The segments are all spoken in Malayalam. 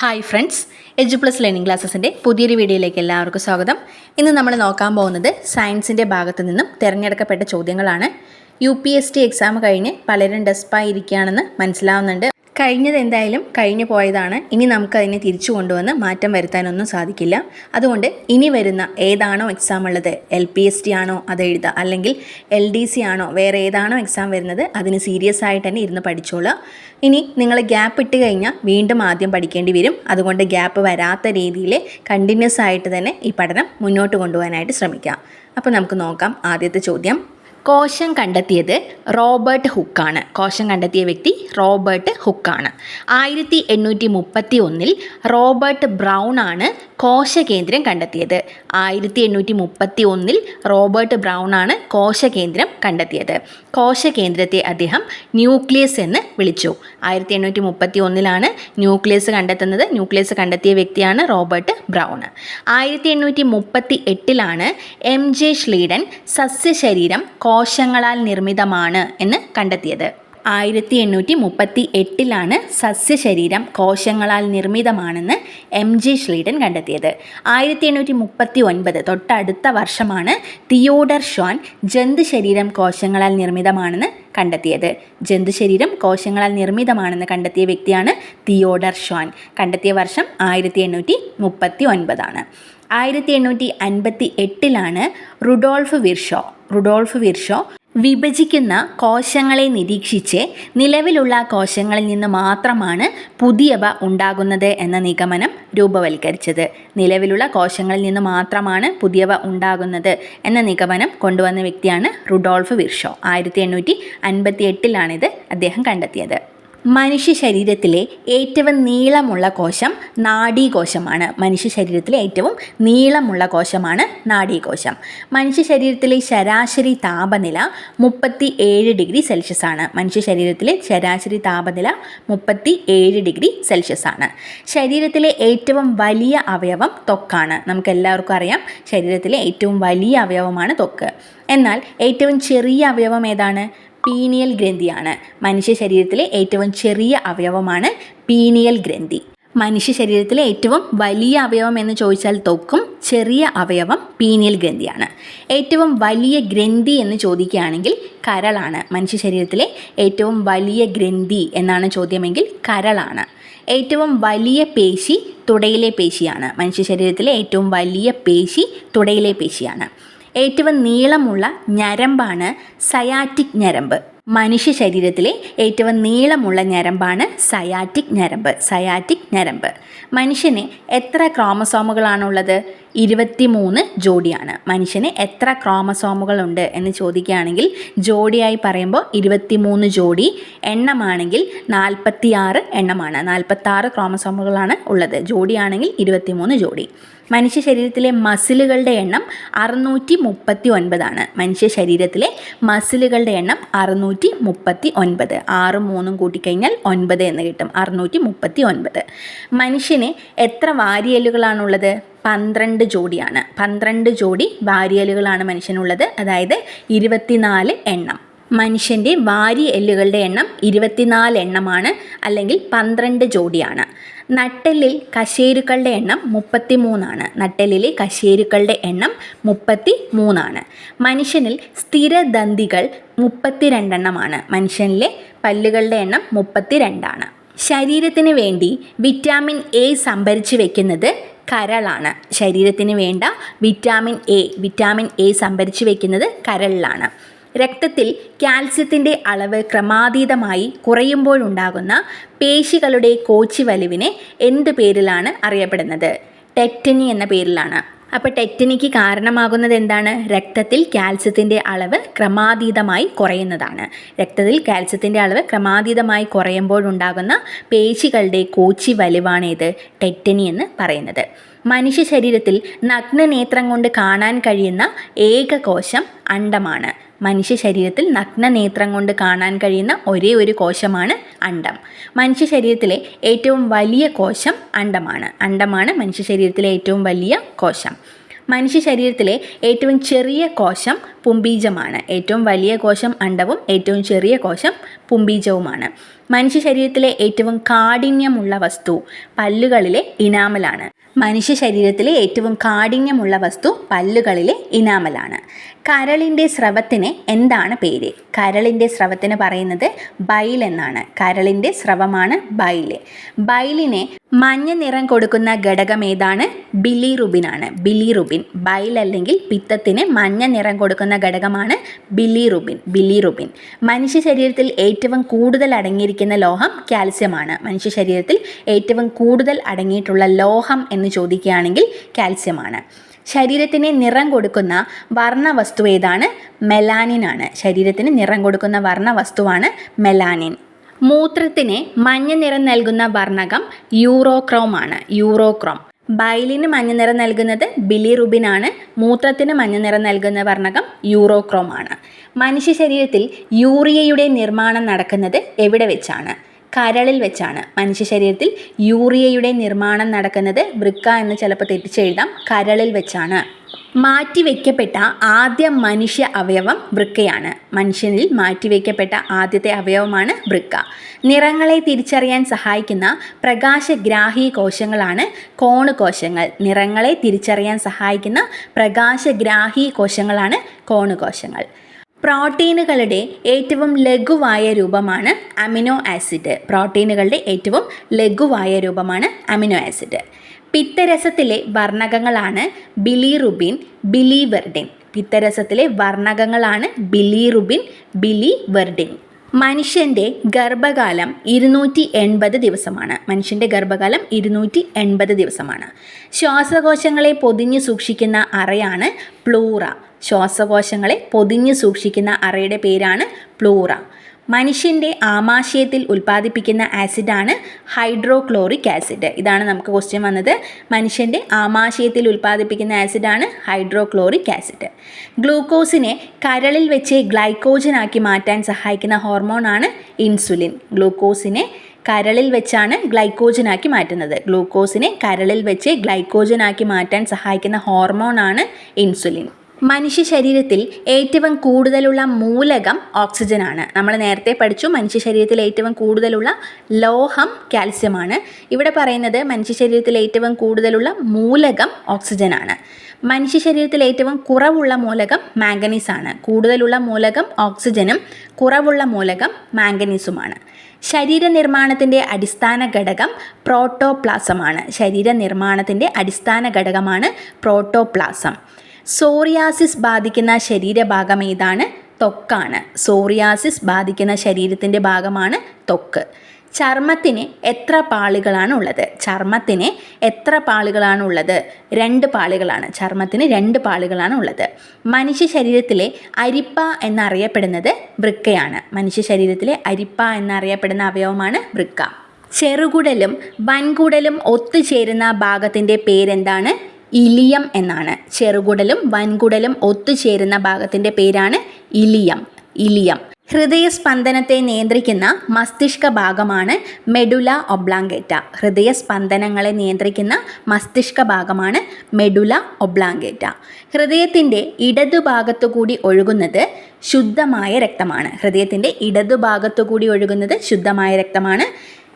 Hi friends Edu Plus Learning ക്ലാസ്സസിന്റെ പുതിയൊരു വീഡിയോയിലേക്ക് എല്ലാവർക്കും സ്വാഗതം. ഇന്ന് നമ്മൾ നോക്കാൻ പോകുന്നത് സയൻസിന്റെ ഭാഗത്തു നിന്നും തിരഞ്ഞെടുക്കപ്പെട്ട ചോദ്യങ്ങളാണ്. U P S T exam കഴിഞ്ഞ് പലരും ഡെസ്പായിരിക്കുകയാണെന്ന് മനസ്സിലാവുന്നുണ്ട്. കഴിഞ്ഞത് എന്തായാലും കഴിഞ്ഞു പോയതാണ്. ഇനി നമുക്കതിനെ തിരിച്ചു കൊണ്ടുവന്ന് മാറ്റം വരുത്താനൊന്നും സാധിക്കില്ല. അതുകൊണ്ട് ഇനി വരുന്ന ഏതാണോ എക്സാം ഉള്ളത് എൽ പി എസ് ടി ആണോ അത് എഴുതുക അല്ലെങ്കിൽ എൽ ഡി സി ആണോ വേറെ ഏതാണോ എക്സാം വരുന്നത് അതിന് സീരിയസ് ആയിട്ട് തന്നെ ഇരുന്ന് പഠിച്ചോളുക. ഇനി നിങ്ങൾ ഗ്യാപ്പ് ഇട്ട് കഴിഞ്ഞാൽ വീണ്ടും ആദ്യം പഠിക്കേണ്ടി വരും. അതുകൊണ്ട് ഗ്യാപ്പ് വരാത്ത രീതിയിൽ കണ്ടിന്യൂസ് ആയിട്ട് തന്നെ ഈ പഠനം മുന്നോട്ട് കൊണ്ടുപോകാനായിട്ട് ശ്രമിക്കാം അപ്പോൾ നമുക്ക് നോക്കാം ആദ്യത്തെ ചോദ്യം. കോശം കണ്ടെത്തിയത് റോബർട്ട് ഹുക്കാണ്. കോശം കണ്ടെത്തിയ വ്യക്തി റോബർട്ട് ഹുക്കാണ്. ആയിരത്തി എണ്ണൂറ്റി മുപ്പത്തി ഒന്നിൽ റോബർട്ട് ബ്രൗൺ ആണ് കോശകേന്ദ്രം കണ്ടെത്തിയത്. ആയിരത്തി എണ്ണൂറ്റി മുപ്പത്തി ഒന്നിൽ റോബർട്ട് ബ്രൗൺ ആണ് കോശകേന്ദ്രം കണ്ടെത്തിയത്. കോശകേന്ദ്രത്തെ അദ്ദേഹം ന്യൂക്ലിയസ് എന്ന് വിളിച്ചു. ആയിരത്തി എണ്ണൂറ്റി മുപ്പത്തി ഒന്നിലാണ് ന്യൂക്ലിയസ് കണ്ടെത്തുന്നത്. ന്യൂക്ലിയസ് കണ്ടെത്തിയ വ്യക്തിയാണ് റോബർട്ട് ബ്രൗൺ. ആയിരത്തി എണ്ണൂറ്റി മുപ്പത്തി എട്ടിലാണ് എം ജെ ഷ്ലീഡൻ സസ്യശരീരം കോശങ്ങളാൽ നിർമ്മിതമാണ് എന്ന് കണ്ടെത്തിയത്. ആയിരത്തി എണ്ണൂറ്റി മുപ്പത്തി എട്ടിലാണ് സസ്യശരീരം കോശങ്ങളാൽ നിർമ്മിതമാണെന്ന് എം ജി ഷ്ലീഡൻ കണ്ടെത്തിയത്. ആയിരത്തി എണ്ണൂറ്റി മുപ്പത്തി ഒൻപത് തൊട്ടടുത്ത വർഷമാണ് തിയോഡർ ഷ്വാൻ ജന്തുശരീരം കോശങ്ങളാൽ നിർമ്മിതമാണെന്ന് കണ്ടെത്തിയത്. ജന്തുശരീരം കോശങ്ങളാൽ നിർമ്മിതമാണെന്ന് കണ്ടെത്തിയ വ്യക്തിയാണ് തിയോഡർ ഷ്വാൻ. കണ്ടെത്തിയ വർഷം ആയിരത്തി എണ്ണൂറ്റി മുപ്പത്തി ഒൻപതാണ് ആയിരത്തി എണ്ണൂറ്റി അൻപത്തി എട്ടിലാണ് റുഡോൾഫ് വിർഷോ റുഡോൾഫ് വിർഷോ വിഭജിക്കുന്ന കോശങ്ങളെ നിരീക്ഷിച്ച് നിലവിലുള്ള കോശങ്ങളിൽ നിന്ന് മാത്രമാണ് പുതിയവ ഉണ്ടാകുന്നത് എന്ന നിഗമനം രൂപവൽക്കരിച്ചത്. നിലവിലുള്ള കോശങ്ങളിൽ നിന്ന് മാത്രമാണ് പുതിയവ ഉണ്ടാകുന്നത് എന്ന നിഗമനം കൊണ്ടുവന്ന വ്യക്തിയാണ് റുഡോൾഫ് വിർഷോ. ആയിരത്തി എണ്ണൂറ്റി അൻപത്തി എട്ടിലാണിത് അദ്ദേഹം കണ്ടെത്തിയത്. മനുഷ്യ ശരീരത്തിലെ ഏറ്റവും നീളമുള്ള കോശം നാഡീകോശമാണ്. മനുഷ്യ ശരീരത്തിലെ ഏറ്റവും നീളമുള്ള കോശമാണ് നാഡീകോശം. മനുഷ്യ ശരീരത്തിലെ ശരാശരി താപനില മുപ്പത്തി ഏഴ് ഡിഗ്രി സെൽഷ്യസ് ആണ്. മനുഷ്യ ശരീരത്തിലെ ശരാശരി താപനില മുപ്പത്തി ഏഴ് ഡിഗ്രി സെൽഷ്യസ് ആണ്. ശരീരത്തിലെ ഏറ്റവും വലിയ അവയവം തൊക്കാണ് നമുക്ക് എല്ലാവർക്കും അറിയാം ശരീരത്തിലെ ഏറ്റവും വലിയ അവയവമാണ് തൊക്ക് എന്നാൽ ഏറ്റവും ചെറിയ അവയവം ഏതാണ്? പീനിയൽ ഗ്രന്ഥിയാണ്. മനുഷ്യ ശരീരത്തിലെ ഏറ്റവും ചെറിയ അവയവമാണ് പീനിയൽ ഗ്രന്ഥി. മനുഷ്യ ശരീരത്തിലെ ഏറ്റവും വലിയ അവയവം എന്ന് ചോദിച്ചാൽ തൊക്കും ചെറിയ അവയവം പീനിയൽ ഗ്രന്ഥിയാണ്. ഏറ്റവും വലിയ ഗ്രന്ഥി എന്ന് ചോദിക്കുകയാണെങ്കിൽ കരളാണ്. മനുഷ്യ ശരീരത്തിലെ ഏറ്റവും വലിയ ഗ്രന്ഥി എന്നാണ് ചോദ്യമെങ്കിൽ കരളാണ്. ഏറ്റവും വലിയ പേശി തുടയിലെ പേശിയാണ്. മനുഷ്യ ശരീരത്തിലെ ഏറ്റവും വലിയ പേശി തുടയിലെ പേശിയാണ്. ഏറ്റവും നീളമുള്ള ഞരമ്പാണ് സയാറ്റിക് ഞരമ്പ്. മനുഷ്യ ശരീരത്തിലെ ഏറ്റവും നീളമുള്ള ഞരമ്പാണ് സയാറ്റിക് ഞരമ്പ് സയാറ്റിക് ഞരമ്പ്. മനുഷ്യന് എത്ര ക്രോമസോമുകളാണുള്ളത്? ഇരുപത്തി മൂന്ന് ജോഡിയാണ്. മനുഷ്യന് എത്ര ക്രോമസോമുകളുണ്ട് എന്ന് ചോദിക്കുകയാണെങ്കിൽ ജോഡിയായി പറയുമ്പോൾ ഇരുപത്തി മൂന്ന് ജോഡി എണ്ണമാണെങ്കിൽ നാൽപ്പത്തി ആറ് എണ്ണമാണ്. നാൽപ്പത്താറ് ക്രോമസോമുകളാണ് ഉള്ളത്. ജോഡിയാണെങ്കിൽ ഇരുപത്തി മൂന്ന് ജോഡി. മനുഷ്യ ശരീരത്തിലെ മസിലുകളുടെ എണ്ണം അറുന്നൂറ്റി മുപ്പത്തി ഒൻപതാണ് മനുഷ്യ ശരീരത്തിലെ മസിലുകളുടെ എണ്ണം അറുന്നൂറ്റി മുപ്പത്തി ഒൻപത് ആറും മൂന്നും കൂട്ടിക്കഴിഞ്ഞാൽ ഒൻപത് എന്ന് കിട്ടും. അറുന്നൂറ്റി മുപ്പത്തി ഒൻപത് മനുഷ്യന് എത്ര വാരിയലുകളാണുള്ളത് പന്ത്രണ്ട് ജോഡിയാണ്. പന്ത്രണ്ട് ജോഡി വാരിയലുകളാണ് മനുഷ്യനുള്ളത്. അതായത് ഇരുപത്തിനാല് എണ്ണം. മനുഷ്യന്റെ വാരി എല്ലുകളുടെ എണ്ണം ഇരുപത്തിനാല് എണ്ണമാണ് അല്ലെങ്കിൽ പന്ത്രണ്ട് ജോഡിയാണ്. നട്ടെല്ലിൽ കശേരുക്കളുടെ എണ്ണം മുപ്പത്തി മൂന്നാണ് നട്ടെല്ലിലെ കശേരുക്കളുടെ എണ്ണം മുപ്പത്തി മൂന്നാണ് മനുഷ്യനിൽ സ്ഥിരദന്തികൾ മുപ്പത്തി രണ്ടെണ്ണമാണ് മനുഷ്യനിലെ പല്ലുകളുടെ എണ്ണം മുപ്പത്തി രണ്ടാണ് ശരീരത്തിന് വേണ്ടി വിറ്റാമിൻ എ സംഭരിച്ചു വെക്കുന്നത് കരളാണ്. ശരീരത്തിന് വേണ്ട വിറ്റാമിൻ എ വിറ്റാമിൻ എ സംഭരിച്ചു വയ്ക്കുന്നത് കരളിലാണ്. രക്തത്തിൽ കാൽസ്യത്തിന്റെ അളവ് ക്രമാതീതമായി കുറയുമ്പോഴുണ്ടാകുന്ന പേശികളുടെ കോച്ചി വലിവിനെ എന്ത് പേരിലാണ് അറിയപ്പെടുന്നത്? ടെറ്റനി എന്ന പേരിലാണ്. അപ്പോൾ ടെറ്റനിക്ക് കാരണമാകുന്നത് എന്താണ്? രക്തത്തിൽ കാൽസ്യത്തിന്റെ അളവ് ക്രമാതീതമായി കുറയുന്നതാണ്. രക്തത്തിൽ കാൽസ്യത്തിന്റെ അളവ് ക്രമാതീതമായി കുറയുമ്പോഴുണ്ടാകുന്ന പേശികളുടെ കോച്ചി വലിവാണ് ഇത് ടെറ്റനി എന്ന് പറയുന്നത്. മനുഷ്യ ശരീരത്തിൽ നഗ്നനേത്രം കൊണ്ട് കാണാൻ കഴിയുന്ന ഏക കോശം അണ്ടമാണ്. മനുഷ്യ ശരീരത്തിൽ നഗ്നനേത്രം കൊണ്ട് കാണാൻ കഴിയുന്ന ഒരേ ഒരു കോശമാണ് അണ്ടം. മനുഷ്യ ശരീരത്തിലെ ഏറ്റവും വലിയ കോശം അണ്ടമാണ്. അണ്ടമാണ് മനുഷ്യ ശരീരത്തിലെ ഏറ്റവും വലിയ കോശം. മനുഷ്യ ശരീരത്തിലെ ഏറ്റവും ചെറിയ കോശം പുംബീജമാണ്. ഏറ്റവും വലിയ കോശം അണ്ടവും ഏറ്റവും ചെറിയ കോശം പുംബീജവുമാണ്. മനുഷ്യ ശരീരത്തിലെ ഏറ്റവും കാഠിന്യമുള്ള വസ്തു പല്ലുകളിലെ ഇനാമലാണ്. മനുഷ്യ ശരീരത്തിലെ ഏറ്റവും കാഠിന്യമുള്ള വസ്തു പല്ലുകളിലെ ഇനാമലാണ്. കരളിന്റെ സ്രവത്തിന് എന്താണ് പേര്? കരളിന്റെ സ്രവത്തിന് പറയുന്നത് ബൈൽ എന്നാണ്. കരളിന്റെ സ്രവമാണ് ബൈൽ. ബൈലിനെ മഞ്ഞ നിറം കൊടുക്കുന്ന ഘടകം ഏതാണ്? ബിലിറുബിനാണ്. ബിലിറുബിൻ. ബൈൽ അല്ലെങ്കിൽ പിത്തത്തിന് മഞ്ഞ നിറം കൊടുക്കുന്ന ഘടകമാണ് ബിലിറുബിൻ. ബിലിറുബിൻ. മനുഷ്യ ശരീരത്തിൽ ഏറ്റവും കൂടുതൽ അടങ്ങിയിരിക്കുന്ന ലോഹം കാൽസ്യമാണ്. മനുഷ്യ ശരീരത്തിൽ ഏറ്റവും കൂടുതൽ അടങ്ങിയിട്ടുള്ള ലോഹം എന്ന് ചോദിക്കുകയാണെങ്കിൽ കാൽസ്യമാണ്. ശരീരത്തിന് നിറം കൊടുക്കുന്ന വർണവസ്തു ഏതാണ്? മെലാനിൻ ആണ്. ശരീരത്തിന് നിറം കൊടുക്കുന്ന വർണവസ്തുവാണ് മെലാനിൻ മൂത്രത്തിന് മഞ്ഞ നിറം നൽകുന്ന വർണകം യൂറോക്രോം ആണ്. യൂറോക്രോം ബൈലിന് മഞ്ഞ നിറം നൽകുന്നത് ബിലിറുബിനാണ് മൂത്രത്തിന് മഞ്ഞ നിറം നൽകുന്ന വർണകം യൂറോക്രോം ആണ്. മനുഷ്യ ശരീരത്തിൽ യൂറിയയുടെ നിർമ്മാണം നടക്കുന്നത് എവിടെ വെച്ചാണ്? കരളിൽ വെച്ചാണ്. മനുഷ്യ ശരീരത്തിൽ യൂറിയയുടെ നിർമ്മാണം നടക്കുന്നത് വൃക്ക എന്ന് ചിലപ്പോൾ തെറ്റിച്ചെഴുതാം കരളിൽ വെച്ചാണ്. മാറ്റിവെക്കപ്പെട്ട ആദ്യ മനുഷ്യ അവയവം വൃക്കയാണ്. മനുഷ്യനിൽ മാറ്റിവെക്കപ്പെട്ട ആദ്യത്തെ അവയവമാണ് വൃക്ക. നിറങ്ങളെ തിരിച്ചറിയാൻ സഹായിക്കുന്ന പ്രകാശഗ്രാഹി കോശങ്ങളാണ് കോണ് കോശങ്ങൾ നിറങ്ങളെ തിരിച്ചറിയാൻ സഹായിക്കുന്ന പ്രകാശഗ്രാഹി കോശങ്ങളാണ് കോണ് കോശങ്ങൾ പ്രോട്ടീനുകളുടെ ഏറ്റവും ലഘുവായ രൂപമാണ് അമിനോ ആസിഡ്. പ്രോട്ടീനുകളുടെ ഏറ്റവും ലഘുവായ രൂപമാണ് അമിനോ ആസിഡ്. പിത്തരസത്തിലെ വർണകങ്ങളാണ് ബിലിറുബിൻ ബിലിവെർഡിൻ. പിത്തരസത്തിലെ വർണകങ്ങളാണ് ബിലിറുബിൻ ബിലിവെർഡിൻ. മനുഷ്യന്റെ ഗർഭകാലം ഇരുന്നൂറ്റി എൺപത് ദിവസമാണ്. മനുഷ്യന്റെ ഗർഭകാലം ഇരുന്നൂറ്റി എൺപത് ദിവസമാണ്. ശ്വാസകോശങ്ങളെ പൊതിഞ്ഞു സൂക്ഷിക്കുന്ന അറയാണ് പ്ലൂറ. ശ്വാസകോശങ്ങളെ പൊതിഞ്ഞു സൂക്ഷിക്കുന്ന അറയുടെ പേരാണ് പ്ലൂറ മനുഷ്യന്റെ ആമാശയത്തിൽ ഉൽപ്പാദിപ്പിക്കുന്ന ആസിഡാണ് ഹൈഡ്രോക്ലോറിക് ആസിഡ്. ഇതാണ് നമുക്ക് ക്വസ്റ്റ്യൻ വന്നത്. മനുഷ്യന്റെ ആമാശയത്തിൽ ഉൽപ്പാദിപ്പിക്കുന്ന ആസിഡാണ് ഹൈഡ്രോക്ലോറിക് ആസിഡ്. ഗ്ലൂക്കോസിനെ കരളിൽ വെച്ച് ഗ്ലൈക്കോജനാക്കി മാറ്റാൻ സഹായിക്കുന്ന ഹോർമോണാണ് ഇൻസുലിൻ. ഗ്ലൂക്കോസിനെ കരളിൽ വെച്ചാണ് ഗ്ലൈക്കോജനാക്കി മാറ്റുന്നത്. ഗ്ലൂക്കോസിനെ കരളിൽ വെച്ച് ഗ്ലൈക്കോജനാക്കി മാറ്റാൻ സഹായിക്കുന്ന ഹോർമോണാണ് ഇൻസുലിൻ. മനുഷ്യ ശരീരത്തിൽ ഏറ്റവും കൂടുതലുള്ള മൂലകം ഓക്സിജനാണ്. നമ്മൾ നേരത്തെ പഠിച്ചു മനുഷ്യ ശരീരത്തിൽ ഏറ്റവും കൂടുതലുള്ള ലോഹം കാൽസ്യമാണ്. ഇവിടെ പറയുന്നത് മനുഷ്യ ശരീരത്തിൽ ഏറ്റവും കൂടുതലുള്ള മൂലകം ഓക്സിജനാണ്. മനുഷ്യ ശരീരത്തിൽ ഏറ്റവും കുറവുള്ള മൂലകം മാംഗനീസ് ആണ് കൂടുതലുള്ള മൂലകം ഓക്സിജനും കുറവുള്ള മൂലകം മാംഗനീസുമാണ്. ശരീര നിർമ്മാണത്തിന്റെ അടിസ്ഥാന ഘടകം പ്രോട്ടോപ്ലാസമാണ്. ശരീര നിർമ്മാണത്തിന്റെ അടിസ്ഥാന ഘടകമാണ് പ്രോട്ടോപ്ലാസം. സോറിയാസിസ് ബാധിക്കുന്ന ശരീരഭാഗം ഏതാണ്? തൊക്കാണ്. സോറിയാസിസ് ബാധിക്കുന്ന ശരീരത്തിന്റെ ഭാഗമാണ് തൊക്ക്. ചർമ്മത്തിന് എത്ര പാളികളാണ് ഉള്ളത്? ചർമ്മത്തിന് എത്ര പാളികളാണ് ഉള്ളത്? രണ്ട് പാളികളാണ്. ചർമ്മത്തിന് രണ്ട് പാളികളാണ് ഉള്ളത്. മനുഷ്യ ശരീരത്തിലെ അരിപ്പ എന്നറിയപ്പെടുന്നത് വൃക്കയാണ്. മനുഷ്യ ശരീരത്തിലെ അരിപ്പ എന്നറിയപ്പെടുന്ന അവയവമാണ് വൃക്ക. ചെറുകുടലും വൻകുടലും ഒത്തുചേരുന്ന ഭാഗത്തിന്റെ പേരെന്താണ്? ഇലിയം എന്നാണ്. ചെറുകുടലും വൻകുടലും ഒത്തുചേരുന്ന ഭാഗത്തിന്റെ പേരാണ് ഇലിയം. ഇലിയം. ഹൃദയസ്പന്ദനത്തെ നിയന്ത്രിക്കുന്ന മസ്തിഷ്ക ഭാഗമാണ് മെഡുല ഒബ്ലാങ്കേറ്റ. ഹൃദയസ്പന്ദനങ്ങളെ നിയന്ത്രിക്കുന്ന മസ്തിഷ്ക ഭാഗമാണ് മെഡുല ഒബ്ലാങ്കേറ്റ. ഹൃദയത്തിന്റെ ഇടതുഭാഗത്തു കൂടി ഒഴുകുന്നത് ശുദ്ധമായ രക്തമാണ്. ഹൃദയത്തിന്റെ ഇടതുഭാഗത്തു കൂടി ഒഴുകുന്നത് ശുദ്ധമായ രക്തമാണ്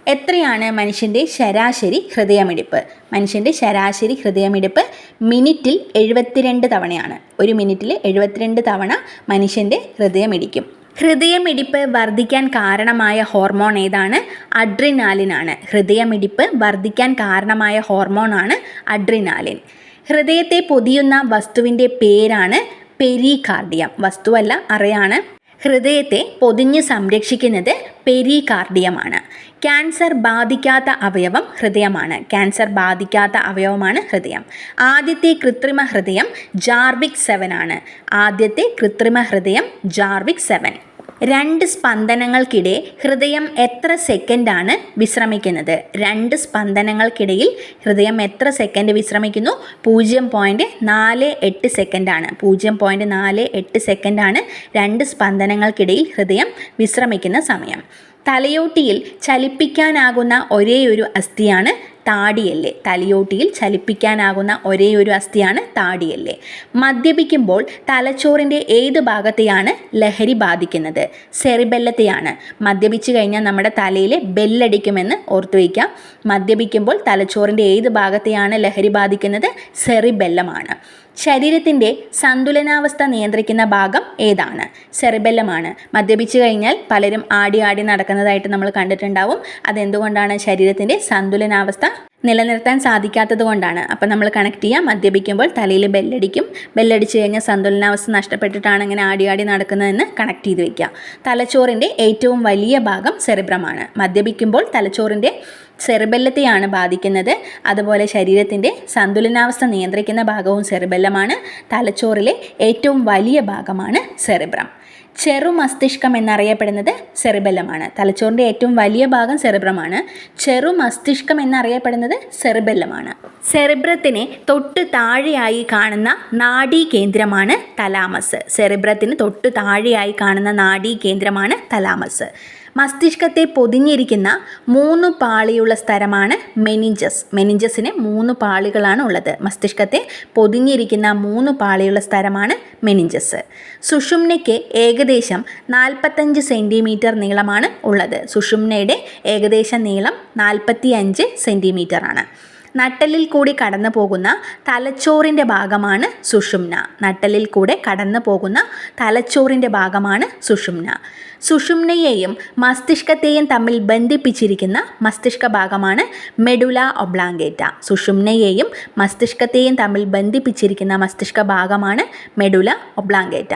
എത്രയാണ് മനുഷ്യന്റെ ശരാശരി ഹൃദയമിടിപ്പ്? മനുഷ്യന്റെ ശരാശരി ഹൃദയമിടിപ്പ് മിനിറ്റിൽ എഴുപത്തിരണ്ട് തവണയാണ്. ഒരു മിനിറ്റിൽ എഴുപത്തിരണ്ട് തവണ മനുഷ്യന്റെ ഹൃദയമിടിക്കും. ഹൃദയമിടിപ്പ് വർദ്ധിക്കാൻ കാരണമായ ഹോർമോൺ ഏതാണ്? അഡ്രിനാലിനാണ്. ഹൃദയമിടിപ്പ് വർദ്ധിക്കാൻ കാരണമായ ഹോർമോണാണ് അഡ്രിനാലിൻ. ഹൃദയത്തെ പൊതിയുന്ന വസ്തുവിന്റെ പേരാണ് പെരികാർഡിയം. വസ്തുവല്ല അറിയാണ്. ഹൃദയത്തെ പൊതിഞ്ഞ് സംരക്ഷിക്കുന്നത് പെരികാർഡിയമാണ്. ക്യാൻസർ ബാധിക്കാത്ത അവയവം ഹൃദയമാണ്. ക്യാൻസർ ബാധിക്കാത്ത അവയവമാണ് ഹൃദയം. ആദ്യത്തെ കൃത്രിമ ഹൃദയം ജാർവിക് സെവൻ ആണ്. ആദ്യത്തെ കൃത്രിമ ഹൃദയം ജാർവിക് സെവൻ. രണ്ട് സ്പന്ദനങ്ങൾക്കിടെ ഹൃദയം എത്ര സെക്കൻഡാണ് വിശ്രമിക്കുന്നത്? രണ്ട് സ്പന്ദനങ്ങൾക്കിടയിൽ ഹൃദയം എത്ര സെക്കൻഡ് വിശ്രമിക്കുന്നു? പൂജ്യം പോയിന്റ് നാല് എട്ട് സെക്കൻഡാണ്. പൂജ്യം പോയിന്റ് നാല് എട്ട് സെക്കൻഡാണ് രണ്ട് സ്പന്ദനങ്ങൾക്കിടയിൽ ഹൃദയം വിശ്രമിക്കുന്ന സമയം. തലയോട്ടിയിൽ ചലിപ്പിക്കാനാകുന്ന ഒരേയൊരു അസ്ഥിയാണ് താടിയല്ല്? തലയോട്ടിയിൽ ചലിപ്പിക്കാനാകുന്ന ഒരേ ഒരു അസ്ഥിയാണ് താടിയല്ലേ. മദ്യപിക്കുമ്പോൾ തലച്ചോറിന്റെ ഏത് ഭാഗത്തെയാണ് ലഹരി ബാധിക്കുന്നത്? സെറിബെല്ലത്തെയാണ്. മദ്യപിച്ചു കഴിഞ്ഞാൽ നമ്മുടെ തലയിൽ ബെല്ലടിക്കുമെന്ന് ഓർത്തു വയ്ക്കാം മദ്യപിക്കുമ്പോൾ തലച്ചോറിന്റെ ഏത് ഭാഗത്തെയാണ് ലഹരി ബാധിക്കുന്നത്? സെറിബെല്ലമാണ്. ശരീരത്തിന്റെ സന്തുലനാവസ്ഥ നിയന്ത്രിക്കുന്ന ഭാഗം ഏതാണ്? സെറിബെല്ലമാണ്. മദ്യപിച്ചു കഴിഞ്ഞാൽ പലരും ആടി ആടി നടക്കുന്നതായിട്ട് നമ്മൾ കണ്ടിട്ടുണ്ടാവും. അതെന്തുകൊണ്ടാണ് ശരീരത്തിന്റെ സന്തുലനാവസ്ഥ നിലനിർത്താൻ സാധിക്കാത്തത് കൊണ്ടാണ്? അപ്പം നമ്മൾ കണക്ട് ചെയ്യാം. മദ്യപിക്കുമ്പോൾ തലയിൽ ബെല്ലടിക്കും. ബെല്ലടിച്ച് കഴിഞ്ഞാൽ സന്തുലനാവസ്ഥ നഷ്ടപ്പെട്ടിട്ടാണ് ഇങ്ങനെ ആടി ആടി നടക്കുന്നതെന്ന് കണക്ട് ചെയ്ത് വയ്ക്കുക തലച്ചോറിന്റെ ഏറ്റവും വലിയ ഭാഗം സെറിബ്രമാണ്. മദ്യപിക്കുമ്പോൾ തലച്ചോറിന്റെ സെറിബെല്ലത്തെയാണ് ബാധിക്കുന്നത്. അതുപോലെ ശരീരത്തിന്റെ സന്തുലനാവസ്ഥ നിയന്ത്രിക്കുന്ന ഭാഗവും സെറിബെല്ലമാണ് തലച്ചോറിലെ ഏറ്റവും വലിയ ഭാഗമാണ് സെറിബ്രം ചെറു മസ്തിഷ്കം എന്നറിയപ്പെടുന്നത് സെറിബെല്ലമാണ് തലച്ചോറിന്റെ ഏറ്റവും വലിയ ഭാഗം സെറിബ്രമാണ് ചെറു മസ്തിഷ്കം എന്നറിയപ്പെടുന്നത് സെറിബെല്ലമാണ് സെറിബ്രത്തിന് തൊട്ട് താഴെയായി കാണുന്ന നാഡീ കേന്ദ്രമാണ് തലാമസ്. സെറിബ്രത്തിന് തൊട്ട് താഴെയായി കാണുന്ന നാഡീ കേന്ദ്രമാണ് തലാമസ്. മസ്തിഷ്കത്തെ പൊതിഞ്ഞിരിക്കുന്ന മൂന്ന് പാളിയുള്ള സ്ഥലമാണ് മെനിഞ്ചസ്. മെനിഞ്ചസിന് മൂന്ന് പാളികളാണ് ഉള്ളത്. മസ്തിഷ്കത്തെ പൊതിഞ്ഞിരിക്കുന്ന മൂന്ന് പാളിയുള്ള സ്ഥലമാണ് മെനിഞ്ചസ്. സുഷുമ്നയ്ക്ക് ഏകദേശം നാൽപ്പത്തഞ്ച് സെന്റിമീറ്റർ നീളമാണ് ഉള്ളത്. സുഷുമ്നയുടെ ഏകദേശ നീളം നാൽപ്പത്തി അഞ്ച് സെന്റിമീറ്റർ ആണ് നട്ടലിൽ കൂടി കടന്നു പോകുന്ന തലച്ചോറിന്റെ ഭാഗമാണ് സുഷുമ്ന. നട്ടലിൽ കൂടെ കടന്നു പോകുന്ന തലച്ചോറിന്റെ ഭാഗമാണ് സുഷുമ്ന. സുഷുമ്നയെയും മസ്തിഷ്കത്തെയും തമ്മിൽ ബന്ധിപ്പിച്ചിരിക്കുന്ന മസ്തിഷ്ക ഭാഗമാണ് മെഡുല ഒബ്ലാങ്കേറ്റ. സുഷുമ്നയെയും മസ്തിഷ്കത്തെയും തമ്മിൽ ബന്ധിപ്പിച്ചിരിക്കുന്ന മസ്തിഷ്ക ഭാഗമാണ് മെഡുല ഒബ്ലാങ്കേറ്റ.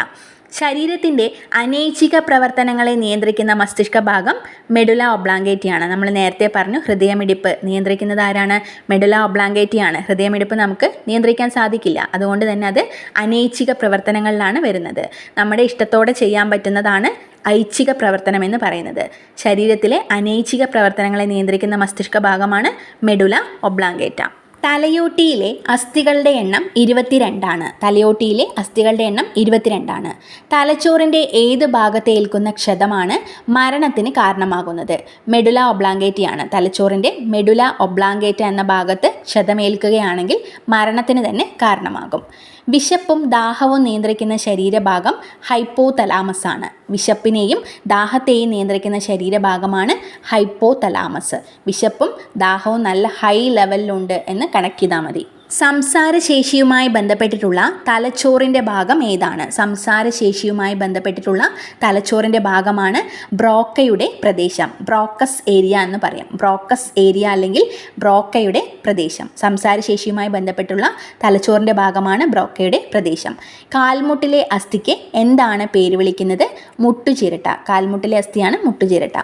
ശരീരത്തിന്റെ അനൈച്ഛിക പ്രവർത്തനങ്ങളെ നിയന്ത്രിക്കുന്ന മസ്തിഷ്ക ഭാഗം മെഡുല ഒബ്ലാങ്കേറ്റിയാണ്. നമ്മൾ നേരത്തെ പറഞ്ഞു ഹൃദയമിടിപ്പ് നിയന്ത്രിക്കുന്നത് ആരാണ്? മെഡുല ഒബ്ലാങ്കേറ്റിയാണ്. ഹൃദയമിടിപ്പ് നമുക്ക് നിയന്ത്രിക്കാൻ സാധിക്കില്ല. അതുകൊണ്ട് തന്നെ അത് അനൈച്ഛിക പ്രവർത്തനങ്ങളിലാണ് വരുന്നത്. നമ്മുടെ ഇഷ്ടത്തോടെ ചെയ്യാൻ പറ്റുന്നതാണ് ഐച്ഛിക പ്രവർത്തനം എന്ന് പറയുന്നത്. ശരീരത്തിലെ അനൈച്ഛിക പ്രവർത്തനങ്ങളെ നിയന്ത്രിക്കുന്ന മസ്തിഷ്ക ഭാഗമാണ് മെഡുല ഒബ്ലാങ്കേറ്റ. തലയോട്ടിയിലെ അസ്ഥികളുടെ എണ്ണം ഇരുപത്തിരണ്ടാണ്. തലയോട്ടിയിലെ അസ്ഥികളുടെ എണ്ണം ഇരുപത്തിരണ്ടാണ്. തലച്ചോറിന്റെ ഏത് ഭാഗത്തെ ഏൽക്കുന്ന ക്ഷതമാണ് മരണത്തിന് കാരണമാകുന്നത്. മെഡുല ഒബ്ലാങ്കേറ്റിയാണ്. തലച്ചോറിന്റെ മെഡുല ഒബ്ലാങ്കേറ്റ എന്ന ഭാഗത്ത് ക്ഷതമേൽക്കുകയാണെങ്കിൽ മരണത്തിന് തന്നെ കാരണമാകും. വിശപ്പും ദാഹവും നിയന്ത്രിക്കുന്ന ശരീരഭാഗം ഹൈപ്പോ തലാമസ് ആണ് വിശപ്പിനെയും ദാഹത്തെയും നിയന്ത്രിക്കുന്ന ശരീരഭാഗമാണ് ഹൈപ്പോ തലാമസ് വിശപ്പും ദാഹവും നല്ല ഹൈ ലെവലിലുണ്ട് എന്ന് കണക്ട് മതി. സംസാരശേഷിയുമായി ബന്ധപ്പെട്ടിട്ടുള്ള തലച്ചോറിന്റെ ഭാഗം ഏതാണ്? സംസാരശേഷിയുമായി ബന്ധപ്പെട്ടിട്ടുള്ള തലച്ചോറിന്റെ ഭാഗമാണ് ബ്രോക്കയുടെ പ്രദേശം. ബ്രോക്കസ് ഏരിയ എന്ന് പറയും. ബ്രോക്കസ് ഏരിയ അല്ലെങ്കിൽ ബ്രോക്കയുടെ പ്രദേശം. സംസാരശേഷിയുമായി ബന്ധപ്പെട്ടുള്ള തലച്ചോറിന്റെ ഭാഗമാണ് ബ്രോക്കയുടെ പ്രദേശം. കാൽമുട്ടിലെ അസ്ഥിക്ക് എന്താണ് പേര് വിളിക്കുന്നത്? മുട്ടുചിരട്ട. കാൽമുട്ടിലെ അസ്ഥിയാണ് മുട്ടുചിരട്ട.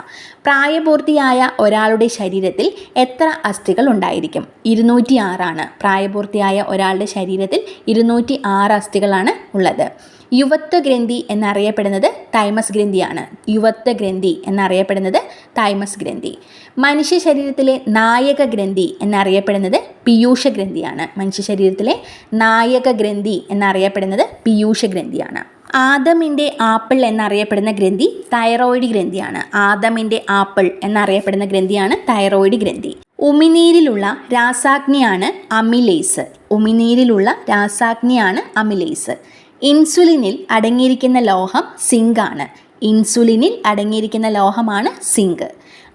പ്രായപൂർത്തിയായ ഒരാളുടെ ശരീരത്തിൽ എത്ര അസ്ഥികൾ ഉണ്ടായിരിക്കും? ഇരുന്നൂറ്റി ആറാണ് പ്രായപൂർത്തിയായ ഒരാളുടെ ശരീരത്തിൽ ഇരുന്നൂറ്റി ആറ് അസ്ഥികളാണ് ഉള്ളത്. യുവത്വ ഗ്രന്ഥി എന്നറിയപ്പെടുന്നത് തൈമസ് ഗ്രന്ഥിയാണ്. യുവത്വ ഗ്രന്ഥി എന്നറിയപ്പെടുന്നത് തൈമസ് ഗ്രന്ഥി. മനുഷ്യ ശരീരത്തിലെ നായക ഗ്രന്ഥി എന്നറിയപ്പെടുന്നത് പീയൂഷ ഗ്രന്ഥിയാണ്. മനുഷ്യ ശരീരത്തിലെ നായക ഗ്രന്ഥി എന്നറിയപ്പെടുന്നത് പീയൂഷ ഗ്രന്ഥിയാണ്. ആദമിന്റെ ആപ്പിൾ എന്നറിയപ്പെടുന്ന ഗ്രന്ഥി തൈറോയിഡ് ഗ്രന്ഥിയാണ്. ആദമിന്റെ ആപ്പിൾ എന്നറിയപ്പെടുന്ന ഗ്രന്ഥിയാണ് തൈറോയിഡ് ഗ്രന്ഥി. ഉമിനീരിലുള്ള രാസാഗ്നിയാണ് അമിലേസ്. ഉമിനീരിലുള്ള രാസാഗ്നിയാണ് അമിലേസ്. ഇൻസുലിനിൽ അടങ്ങിയിരിക്കുന്ന ലോഹം സിങ്ക് ആണ് ഇൻസുലിനിൽ അടങ്ങിയിരിക്കുന്ന ലോഹമാണ് സിങ്ക്.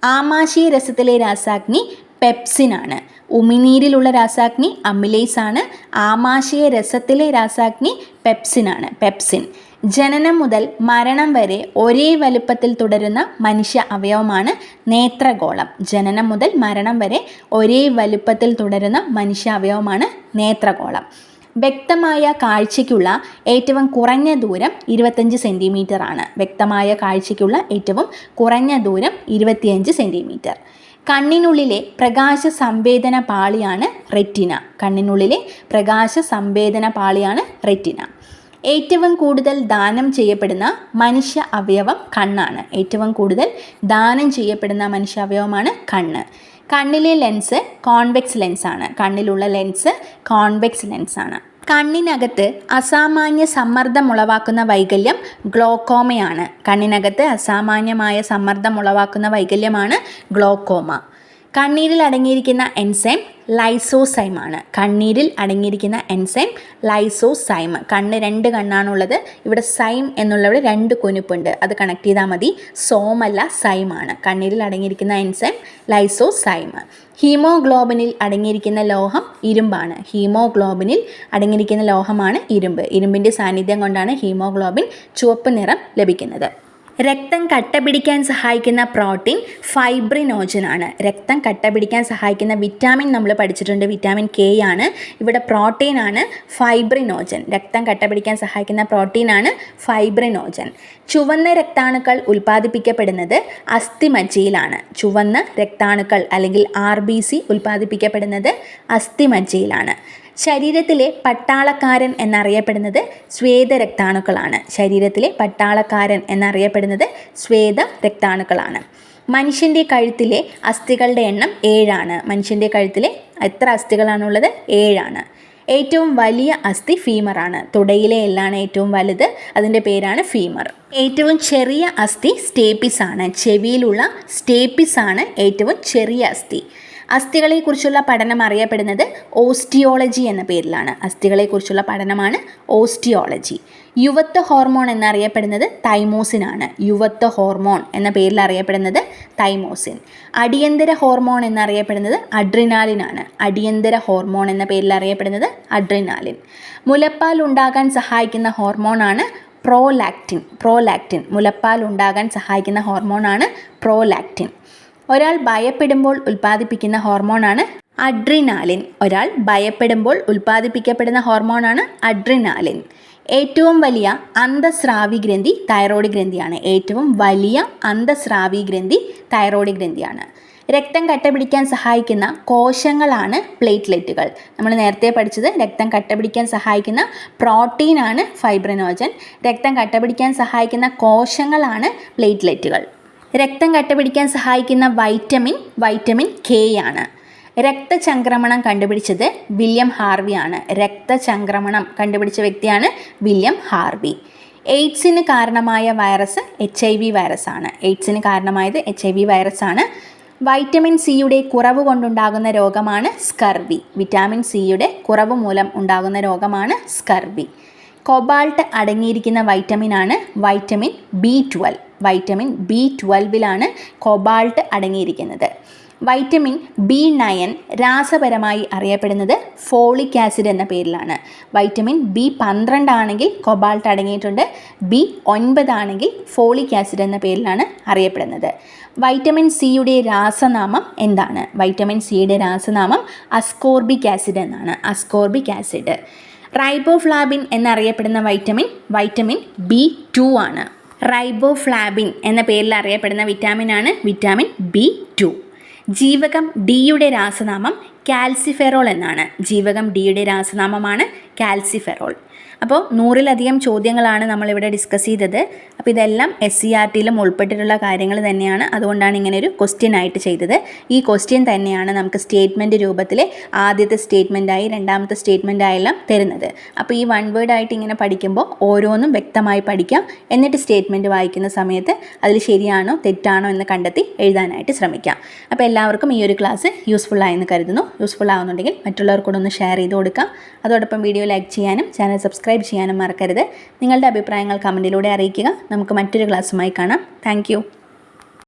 ആമാശയ രസത്തിലെ രാസാഗ്നി പെപ്സിനാണ്. ഉമിനീരിലുള്ള രാസാഗ്നി അമിലേസ് ആണ് ആമാശയ രസത്തിലെ രാസാഗ്നി പെപ്സിനാണ്. പെപ്സിൻ. ജനനം മുതൽ മരണം വരെ ഒരേ വലുപ്പത്തിൽ തുടരുന്ന മനുഷ്യ അവയവമാണ് നേത്രഗോളം. ജനനം മുതൽ മരണം വരെ ഒരേ വലുപ്പത്തിൽ തുടരുന്ന മനുഷ്യ അവയവമാണ് നേത്രഗോളം. വ്യക്തമായ കാഴ്ചയ്ക്കുള്ള ഏറ്റവും കുറഞ്ഞ ദൂരം ഇരുപത്തഞ്ച് സെന്റിമീറ്റർ ആണ്. വ്യക്തമായ കാഴ്ചയ്ക്കുള്ള ഏറ്റവും കുറഞ്ഞ ദൂരം ഇരുപത്തിയഞ്ച് സെന്റിമീറ്റർ കണ്ണിനുള്ളിലെ പ്രകാശ സംവേദന പാളിയാണ് റെറ്റിന. കണ്ണിനുള്ളിലെ പ്രകാശ സംവേദന പാളിയാണ് റെറ്റിന. ഏറ്റവും കൂടുതൽ ദാനം ചെയ്യപ്പെടുന്ന മനുഷ്യ അവയവം കണ്ണാണ്. ഏറ്റവും കൂടുതൽ ദാനം ചെയ്യപ്പെടുന്ന മനുഷ്യ അവയവമാണ് കണ്ണ്. കണ്ണിലെ ലെൻസ് കോൺവെക്സ് ലെൻസാണ് കണ്ണിലുള്ള ലെൻസ് കോൺവെക്സ് ലെൻസാണ് കണ്ണിനകത്ത് അസാമാന്യ സമ്മർദ്ദം ഉളവാക്കുന്ന വൈകല്യം ഗ്ലോക്കോമയാണ് കണ്ണിനകത്ത് അസാമാന്യമായ സമ്മർദ്ദം ഉളവാക്കുന്ന വൈകല്യമാണ് ഗ്ലോക്കോമ കണ്ണീരിൽ അടങ്ങിയിരിക്കുന്ന എൻസൈം ലൈസോസൈം ആണ് കണ്ണീരിൽ അടങ്ങിയിരിക്കുന്ന എൻസൈം ലൈസോസൈം. കണ്ണ് രണ്ട് കണ്ണാണുള്ളത്. ഇവിടെ സൈം എന്നുള്ളവിടെ രണ്ട് കൊനുപ്പുണ്ട്. അത് കണക്ട് ചെയ്താൽ മതി. സോമല്ല സൈമാണ്. കണ്ണീരിൽ അടങ്ങിയിരിക്കുന്ന എൻസൈം ലൈസോസൈം. ഹീമോഗ്ലോബിനിൽ അടങ്ങിയിരിക്കുന്ന ലോഹം ഇരുമ്പാണ്. ഹീമോഗ്ലോബിനിൽ അടങ്ങിയിരിക്കുന്ന ലോഹമാണ് ഇരുമ്പ്. ഇരുമ്പിന്റെ സാന്നിധ്യം കൊണ്ടാണ് ഹീമോഗ്ലോബിൻ ചുവപ്പ് നിറം ലഭിക്കുന്നത്. രക്തം കട്ട പിടിക്കാൻ സഹായിക്കുന്ന പ്രോട്ടീൻ ഫൈബ്രിനോജൻ ആണ് രക്തം കട്ട പിടിക്കാൻ സഹായിക്കുന്ന വിറ്റാമിൻ നമ്മൾ പഠിച്ചിട്ടുണ്ട്. വിറ്റാമിൻ കെ ആണ്. ഇവിടെ പ്രോട്ടീൻ ആണ് ഫൈബ്രിനോജൻ. രക്തം കട്ട പിടിക്കാൻ സഹായിക്കുന്ന പ്രോട്ടീൻ ആണ് ഫൈബ്രിനോജൻ. ചുവന്ന രക്താണുക്കൾ ഉൽപ്പാദിപ്പിക്കപ്പെടുന്നത് അസ്ഥിമജ്ജയിലാണ്. ചുവന്ന രക്താണുക്കൾ അല്ലെങ്കിൽ ആർ ബി സി ഉൽപ്പാദിപ്പിക്കപ്പെടുന്നത് അസ്ഥിമജ്ജയിലാണ്. ശരീരത്തിലെ പട്ടാളക്കാരൻ എന്നറിയപ്പെടുന്നത് ശ്വേത രക്താണുക്കളാണ് ശരീരത്തിലെ പട്ടാളക്കാരൻ എന്നറിയപ്പെടുന്നത് ശ്വേത രക്താണുക്കളാണ് മനുഷ്യന്റെ കഴുത്തിലെ അസ്ഥികളുടെ എണ്ണം ഏഴാണ്. മനുഷ്യന്റെ കഴുത്തിലെ എത്ര അസ്ഥികളാണുള്ളത്? ഏഴാണ്. ഏറ്റവും വലിയ അസ്ഥി ഫീമറാണ് തുടയിലെ എല്ലാണ് ഏറ്റവും വലുത്. അതിന്റെ പേരാണ് ഫീമർ ഏറ്റവും ചെറിയ അസ്ഥി സ്റ്റേപ്പിസ് ആണ്. ചെവിയിലുള്ള സ്റ്റേപ്പിസ് ആണ് ഏറ്റവും ചെറിയ അസ്ഥി. അസ്ഥികളെക്കുറിച്ചുള്ള പഠനം അറിയപ്പെടുന്നത് ഓസ്റ്റിയോളജി എന്ന പേരിലാണ്. അസ്ഥികളെക്കുറിച്ചുള്ള പഠനമാണ് ഓസ്റ്റിയോളജി. യുവത്വ ഹോർമോൺ എന്നറിയപ്പെടുന്നത് തൈമോസിനാണ്. യുവത്വ ഹോർമോൺ എന്ന പേരിൽ അറിയപ്പെടുന്നത് തൈമോസിൻ. അടിയന്തര ഹോർമോൺ എന്നറിയപ്പെടുന്നത് അഡ്രിനാലിനാണ്. അടിയന്തര ഹോർമോൺ എന്ന പേരിൽ അറിയപ്പെടുന്നത് അഡ്രിനാലിൻ. മുലപ്പാൽ ഉണ്ടാകാൻ സഹായിക്കുന്ന ഹോർമോണാണ് പ്രോലാക്റ്റിൻ. പ്രോലാക്റ്റിൻ. മുലപ്പാൽ ഉണ്ടാകാൻ സഹായിക്കുന്ന ഹോർമോണാണ് പ്രോലാക്റ്റിൻ. ഒരാൾ ഭയപ്പെടുമ്പോൾ ഉൽപ്പാദിപ്പിക്കുന്ന ഹോർമോണാണ് അഡ്രിനാലിൻ. ഒരാൾ ഭയപ്പെടുമ്പോൾ ഉൽപ്പാദിപ്പിക്കപ്പെടുന്ന ഹോർമോണാണ് അഡ്രിനാലിൻ. ഏറ്റവും വലിയ അന്തസ്രാവി ഗ്രന്ഥി തൈറോയ്ഡ് ഗ്രന്ഥിയാണ്. ഏറ്റവും വലിയ അന്തസ്രാവി ഗ്രന്ഥി തൈറോയ്ഡ് ഗ്രന്ഥിയാണ്. രക്തം കട്ടപിടിക്കാൻ സഹായിക്കുന്ന കോശങ്ങളാണ് പ്ലേറ്റ്ലെറ്റുകൾ. നമ്മൾ നേരത്തെ പഠിച്ചത് രക്തം കട്ടപിടിക്കാൻ സഹായിക്കുന്ന പ്രോട്ടീനാണ് ഫൈബ്രനോജൻ. രക്തം കട്ടപിടിക്കാൻ സഹായിക്കുന്ന കോശങ്ങളാണ് പ്ലേറ്റ്ലെറ്റുകൾ. രക്തം കട്ടപിടിക്കാൻ സഹായിക്കുന്ന വൈറ്റമിൻ വൈറ്റമിൻ കെ ആണ്. രക്തചംക്രമണം കണ്ടുപിടിച്ചത് വില്യം ഹാർവി ആണ്. രക്തചംക്രമണം കണ്ടുപിടിച്ച വ്യക്തിയാണ് വില്യം ഹാർവി. എയ്ഡ്സിന് കാരണമായ virus H I V virus ആണ്. എയ്ഡ്സിന് കാരണമായത് എച്ച് ഐ വി വൈറസ് ആണ്. വൈറ്റമിൻ സിയുടെ കുറവ് കൊണ്ടുണ്ടാകുന്ന രോഗമാണ് സ്കർവി. വിറ്റാമിൻ സിയുടെ കുറവ് മൂലം ഉണ്ടാകുന്ന രോഗമാണ് സ്കർവി. കൊബാൾട്ട് അടങ്ങിയിരിക്കുന്ന വൈറ്റമിനാണ് vitamin B twelve vitamin B ട്വൽവിലാണ് cobalt അടങ്ങിയിരിക്കുന്നത്. വൈറ്റമിൻ ബി നയൻ രാസപരമായി അറിയപ്പെടുന്നത് ഫോളിക് ആസിഡ് എന്ന പേരിലാണ്. വൈറ്റമിൻ ബി പന്ത്രണ്ട് ആണെങ്കിൽ കൊബാൾട്ട് അടങ്ങിയിട്ടുണ്ട് ബി ഒൻപതാണെങ്കിൽ ഫോളിക് ആസിഡ് എന്ന പേരിലാണ് അറിയപ്പെടുന്നത്. വൈറ്റമിൻ സിയുടെ രാസനാമം എന്താണ്? വൈറ്റമിൻ സിയുടെ രാസനാമം അസ്കോർബിക് ആസിഡ് എന്നാണ്. Ascorbic acid. റൈബോഫ്ലാബിൻ എന്നറിയപ്പെടുന്ന വൈറ്റമിൻ വൈറ്റമിൻ ബി ടു ആണ്. റൈബോഫ്ലാബിൻ എന്ന പേരിൽ അറിയപ്പെടുന്ന വിറ്റാമിൻ ആണ് വിറ്റാമിൻ ബി ടു ജീവകം ഡിയുടെ രാസനാമം കാൽസിഫെറോൾ എന്നാണ്. ജീവകം ഡിയുടെ രാസനാമമാണ് കാൽസിഫെറോൾ അപ്പോൾ നൂറിലധികം ചോദ്യങ്ങളാണ് നമ്മളിവിടെ ഡിസ്കസ് ചെയ്തത്. അപ്പോൾ ഇതെല്ലാം എസ് സി ആർ ടിയിലും ഉൾപ്പെട്ടിട്ടുള്ള കാര്യങ്ങൾ തന്നെയാണ്. അതുകൊണ്ടാണ് ഇങ്ങനെ ഒരു ക്വസ്റ്റ്യൻ ആയിട്ട് ചെയ്തത്. ഈ ക്വസ്റ്റ്യൻ തന്നെയാണ് നമുക്ക് സ്റ്റേറ്റ്മെന്റ് രൂപത്തിൽ ആദ്യത്തെ സ്റ്റേറ്റ്മെന്റായി രണ്ടാമത്തെ സ്റ്റേറ്റ്മെന്റായെല്ലാം തരുന്നത്. അപ്പോൾ ഈ വൺ വേർഡ് ആയിട്ട് ഇങ്ങനെ പഠിക്കുമ്പോൾ ഓരോന്നും വ്യക്തമായി പഠിക്കാം. എന്നിട്ട് സ്റ്റേറ്റ്മെന്റ് വായിക്കുന്ന സമയത്ത് അതിൽ ശരിയാണോ തെറ്റാണോ എന്ന് കണ്ടെത്തി എഴുതാനായിട്ട് ശ്രമിക്കാം. അപ്പോൾ എല്ലാവർക്കും ഈ ഒരു ക്ലാസ് യൂസ്ഫുൾ ആയെന്ന് കരുതുന്നു. യൂസ്ഫുൾ ആവുന്നുണ്ടെങ്കിൽ മറ്റുള്ളവർക്കൂടെ ഒന്ന് ഷെയർ ചെയ്ത് കൊടുക്കാം. അതോടൊപ്പം വീഡിയോ ലൈക്ക് ചെയ്യാനും ചാനൽ സബ്സ്ക്രൈബ് ചെയ്യാനും മറക്കരുത്. നിങ്ങളുടെ അഭിപ്രായങ്ങൾ കമന്റിലൂടെ അറിയിക്കുക. നമുക്ക് മറ്റൊരു ക്ലാസ്സുമായി കാണാം. താങ്ക്